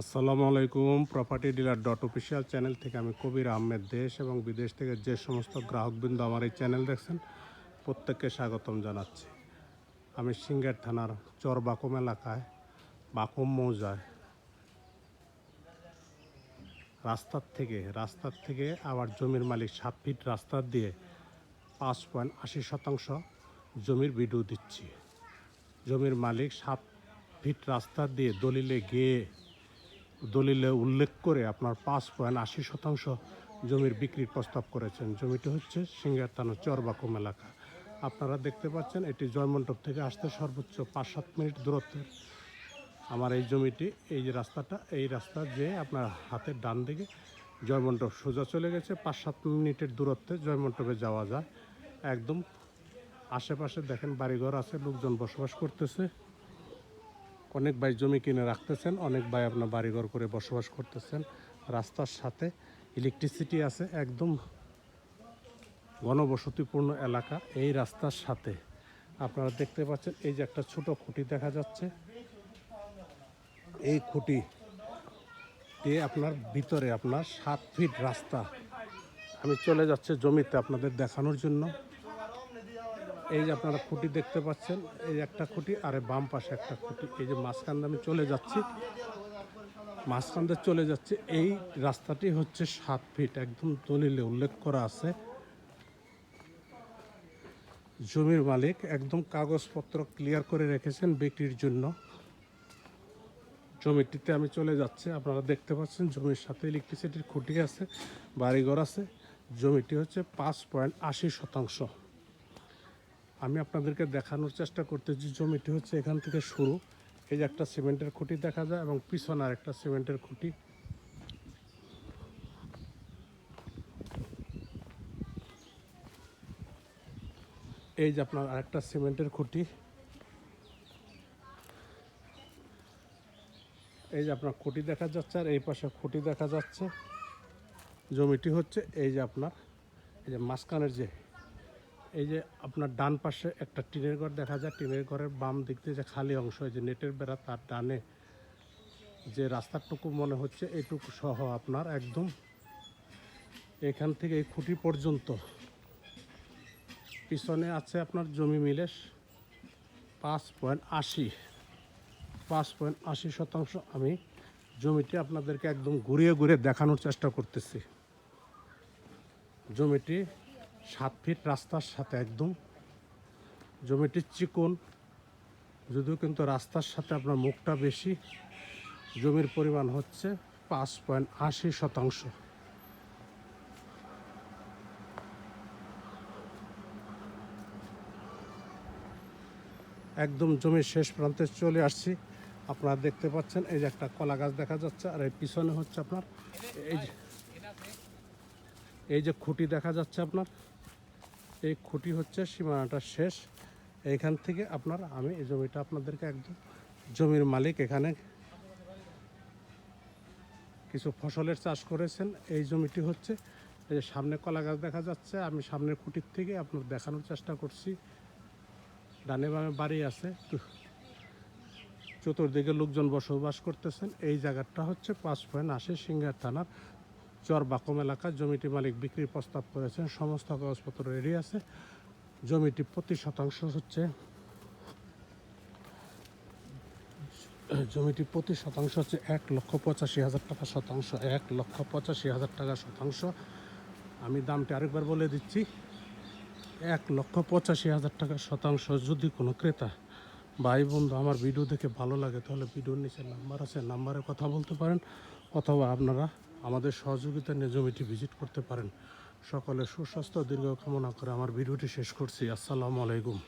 আসসালামু আলাইকুম property dealer dot official channel থেকে আমি কবির আহমেদ। দেশ এবং বিদেশ থেকে যে সমস্ত গ্রাহকবৃন্দ আমার এই চ্যানেল দেখছেন, প্রত্যেককে স্বাগতম জানাচ্ছি। আমি সিঙ্গার থানার চর বাকম এলাকায়, বাকম মৌজায়। রাস্তার থেকে রাস্তার থেকে আবার জমির মালিক সাত ফিট রাস্তা দিয়ে পাঁচ পয়েন্ট আশি শতাংশ জমির বিডু দিচ্ছি। জমির মালিক সাত ফিট রাস্তা দিয়ে দলিলে গিয়ে দলিলে উল্লেখ করে আপনার পাঁচ পয়েন্ট আশি শতাংশ জমির বিক্রির প্রস্তাব করেছেন। জমিটি হচ্ছে সিঙ্গারতানো চরবাকুম এলাকা। আপনারা দেখতে পাচ্ছেন, এটি জয়মণ্ডপ থেকে আসতে সর্বোচ্চ পাঁচ সাত মিনিট দূরত্বের। আমার এই জমিটি, এই যে রাস্তাটা, এই রাস্তা যে আপনার হাতের ডান দিকে জয়মণ্ডপ সোজা চলে গেছে পাঁচ সাত মিনিটের দূরত্বে জয়মণ্ডপে যাওয়া যায়। একদম আশেপাশে দেখেন বাড়িঘর আছে, লোকজন বসবাস করতেছে। অনেক ভাই জমি কিনে রাখতেছেন, অনেক ভাই আপনার বাড়িঘর করে বসবাস করতেছেন। রাস্তার সাথে ইলেকট্রিসিটি আছে, একদম ঘনবসতিপূর্ণ এলাকা। এই রাস্তার সাথে আপনারা দেখতে পাচ্ছেন, এই যে একটা ছোট খুঁটি দেখা যাচ্ছে। এই খুঁটি দিয়ে আপনার ভিতরে আপনার সাত ফিট রাস্তা। আমি চলে যাচ্ছে জমিতে আপনাদের দেখানোর জন্য। এই যে আপনারা খুঁটি দেখতে পাচ্ছেন, এই একটা খুঁটি আর বাম পাশে একটা খুঁটি। এই যে মাঝখান আমি চলে যাচ্ছি, মাঝখান দিয়ে চলে যাচ্ছে, এই রাস্তাটি হচ্ছে সাত ফিট, একদম দলিলে উল্লেখ করা আছে। জমির মালিক একদম কাগজপত্র ক্লিয়ার করে রেখেছেন বিক্রির জন্য। জমিটিতে আমি চলে যাচ্ছি, আপনারা দেখতে পাচ্ছেন জমির সাথে ইলেকট্রিসিটির খুঁটি আছে, বাড়িঘর আছে। জমিটি হচ্ছে পাঁচ পয়েন্ট আশি শতাংশ। আমি আপনাদেরকে দেখানোর চেষ্টা করতেছি, জমিটি হচ্ছে এখান থেকে শুরু। এই যে একটা সিমেন্টের খুঁটি দেখা যায় এবং পিছনে আর একটা সিমেন্টের খুঁটি। এই যে আপনার আরেকটা সিমেন্টের খুঁটি। এই যে আপনার খুঁটি দেখা যাচ্ছে আর এই পাশে খুঁটি দেখা যাচ্ছে। জমিটি হচ্ছে এই যে আপনার, এই যে মাঝখানের যে এই যে আপনার ডান পাশে একটা টিনের ঘর দেখা যায়। টিনের ঘরের বাম দিক দিয়ে যে খালি অংশ, এই যে নেটের বেড়া তার ডানে যে রাস্তাটুকু মনে হচ্ছে এইটুকু সহ আপনার একদম এখান থেকে এই খুঁটি পর্যন্ত। পিছনে আছে আপনার জমি মিলে পাঁচ পয়েন্ট আশি, পাঁচ পয়েন্ট আশি শতাংশ আমি জমিটি আপনাদেরকে একদম ঘুরিয়ে ঘুরিয়ে দেখানোর চেষ্টা করতেছি। জমিটি সাত ফিট রাস্তার সাথে একদম। জমিটি চিকন। যদিও কিন্তু রাস্তার সাথে আপনার মুখটা বেশি। জমির পরিমাণ হচ্ছে পাঁচ পয়েন্ট আশি শতাংশ। একদম জমির শেষ প্রান্তে চলে আসছি। আপনারা দেখতে পাচ্ছেন, এই যে একটা কলা গাছ দেখা যাচ্ছে, আর এই পিছনে হচ্ছে আপনার, এই যে এই যে খুঁটি দেখা যাচ্ছে আপনার। এই খুঁটি হচ্ছে সীমানাটা শেষ। এইখান থেকে আপনার, আমি এই জমিটা আপনাদেরকে একদম জমির মালিক এখানে কিছু ফসলের চাষ করেছেন। এই জমিটি হচ্ছে, এই যে সামনে কলা গাছ দেখা যাচ্ছে, আমি সামনের খুঁটির থেকে আপনার দেখানোর চেষ্টা করছি। ডানে বামে বাড়ি আছে চতুর্দিকে লোকজন বসবাস করতেছেন। এই জায়গাটা হচ্ছে পাঁচ পয়েন্ট আশি সিঙ্গার থানার চর বাকম এলাকা, জমিটি মালিক বিক্রির প্রস্তাব করেছেন, সমস্ত কাগজপত্র রেডি আছে, জমিটি প্রতি শতাংশ হচ্ছে, জমিটি প্রতি শতাংশ হচ্ছে এক লক্ষ পঁচাশি হাজার টাকা শতাংশ, এক লক্ষ পঁচাশি হাজার টাকা শতাংশ। আমি দামটি আরেকবার বলে দিচ্ছি, এক লক্ষ পঁচাশি হাজার টাকা শতাংশ। যদি কোনো ক্রেতা, ভাই, বন্ধু আমার ভিডিও দেখে ভালো লাগে, তাহলে ভিডিওর নিচে নাম্বার আছে, নাম্বারে কথা বলতে পারেন, অথবা আপনারা আমাদের সহযোগিতা নিয়ে জমিটি ভিজিট করতে পারেন। সকলে সুস্বাস্থ্য, দীর্ঘ কামনা করে আমার ভিডিওটি শেষ করছি। আসসালামু আলাইকুম।